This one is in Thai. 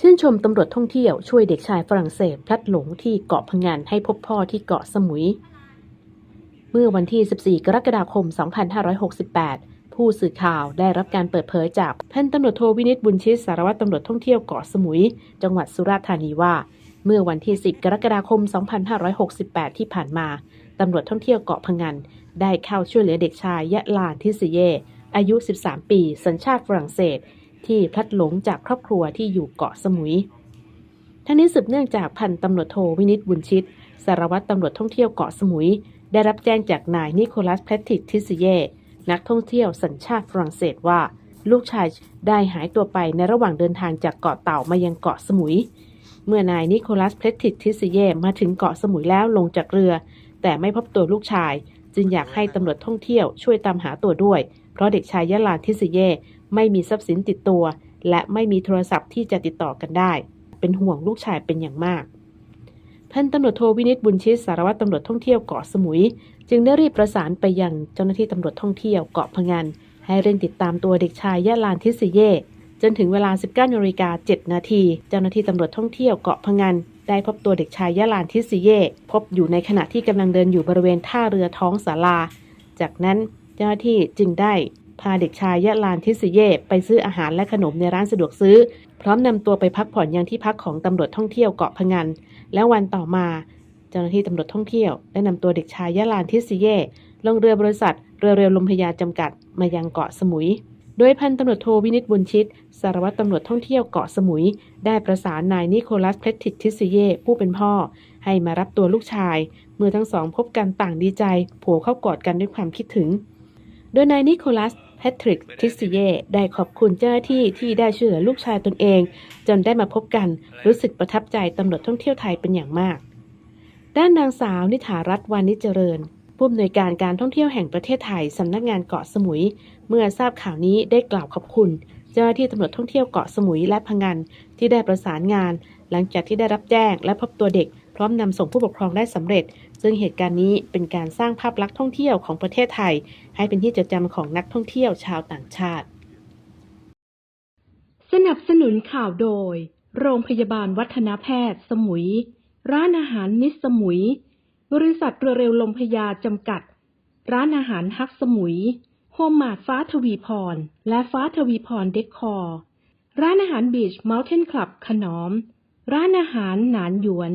ชื่นชมตำรวจท่องเที่ยวช่วยเด็กชายฝรั่งเศสพลัดหลงที่เกาะพะงันให้พบพ่อที่เกาะสมุย เมื่อวันที่ 14 กรกฎาคม 2568 ผู้สื่อข่าวได้รับการเปิดเผยจากพันตำรวจโทวินิตบุญชิตสารวัตรตำรวจท่องเที่ยวเกาะสมุย จังหวัดสุราษฎร์ธานีว่า เมื่อวันที่ 10 กรกฎาคม 2568 ที่ผ่านมาตำรวจท่องเที่ยวเกาะพะงันได้เข้าช่วยเหลือเด็กชายยะลานทิสเย อายุ 13 ปี สัญชาติฝรั่งเศส ที่พลัดหลงจากครอบครัวที่อยู่เกาะสมุย ทั้งนี้สืบเนื่องจากพันตำรวจโทวินิตบุญชิต สารวัตรตำรวจท่องเที่ยวเกาะสมุย ได้รับแจ้งจากนายนิโคลัสแพทริกทิสเย นักท่องเที่ยวสัญชาติฝรั่งเศสว่า ลูกชายได้หายตัวไปในระหว่างเดินทางจากเกาะเต่ามายังเกาะสมุย เมื่อนายนิโคลัสเพลติกทิสเยมาถึงเกาะสมุยแล้วลงจากเรือ แต่ไม่พบตัวลูกชาย จึงอยากให้ตำรวจท่องเที่ยวช่วยตามหาตัวด้วย เพราะเด็กชายยะลานทิสเย ไม่มีทรัพย์สินติดตัว และไม่มีโทรศัพท์ที่จะติดต่อกันได้ เป็นห่วงลูกชายเป็นอย่างมากพันตำรวจโทวินิตบุญชิตสารวัตรตำรวจท่องเที่ยวเกาะสมุย จึงได้รีบประสานไปยังเจ้าหน้าที่ตำรวจท่องเที่ยวเกาะพะงันให้เร่งติดตามตัวเด็กชายยะลานทิสเย จนถึงเวลา 19นาฬิกา7นาทีเจ้าหน้าที่ตำรวจท่องเที่ยวเกาะพะงันได้พบตัวเด็กชายยะลานทิสเย พบอยู่ในขณะที่กำลังเดินอยู่บริเวณท่าเรือท้องศาลา จากนั้นเจ้าหน้าที่จึงได้ พาเด็กชายยะลานทิสเยไปซื้ออาหารและขนมในร้านสะดวกซื้อ พร้อมนำตัวไปพักผ่อนยังที่พักของตำรวจท่องเที่ยวเกาะพะงัน และวันต่อมา เจ้าหน้าที่ตำรวจท่องเที่ยวได้นำตัวเด็กชายยะลานทิสเยลงเรือบริษัท เรือเร็วลมพยาจำกัดมายังเกาะสมุย โดยพันตำรวจโทวินิตบุญชิต สารวัตรตำรวจท่องเที่ยวเกาะสมุย ได้ประสานนายนิโคลัสเพลติกทิสเยผู้เป็นพ่อ ให้มารับตัวลูกชาย เมื่อทั้งสองพบกันต่างดีใจ โผล่เข้ากอดกันด้วยความคิดถึง โดยนายนิโคลัส แพทริกทิสเยได้ขอบคุณเจ้าหน้าที่ที่ได้ช่วยเหลือลูกชายตนเอง จนได้มาพบกันรู้สึกประทับใจตำรวจท่องเที่ยวไทยเป็นอย่างมาก ด้านนางสาวนิถารัตน์วานิจเจริญผู้อำนวยการการท่องเที่ยวแห่งประเทศไทยสำนักงานเกาะสมุย เมื่อทราบข่าวนี้ได้กล่าวขอบคุณ เจ้าหน้าที่ตำรวจท่องเที่ยวเกาะสมุยและพังงานที่ได้ประสานงาน หลังจากที่ได้รับแจ้งและพบตัวเด็ก พร้อมนำส่งผู้ปกครองได้สำเร็จ ซึ่งเหตุการณ์นี้เป็นการสร้างภาพลักษณ์ท่องเที่ยวของประเทศไทย ให้เป็นที่จดจำของนักท่องเที่ยวชาวต่างชาติ สนับสนุนข่าวโดย โรงพยาบาลวัฒนแพทย์ สมุย ร้านอาหารมิสสมุย บริษัทเรือเร็วลมพยาจำกัด ร้านอาหารฮักสมุยโฮมมาดฟ้าทวีพร และฟ้าทวีพรเดคคอร์ร้านอาหารบีชเมลเทนคลับขนอม ร้านอาหารหนานหยวน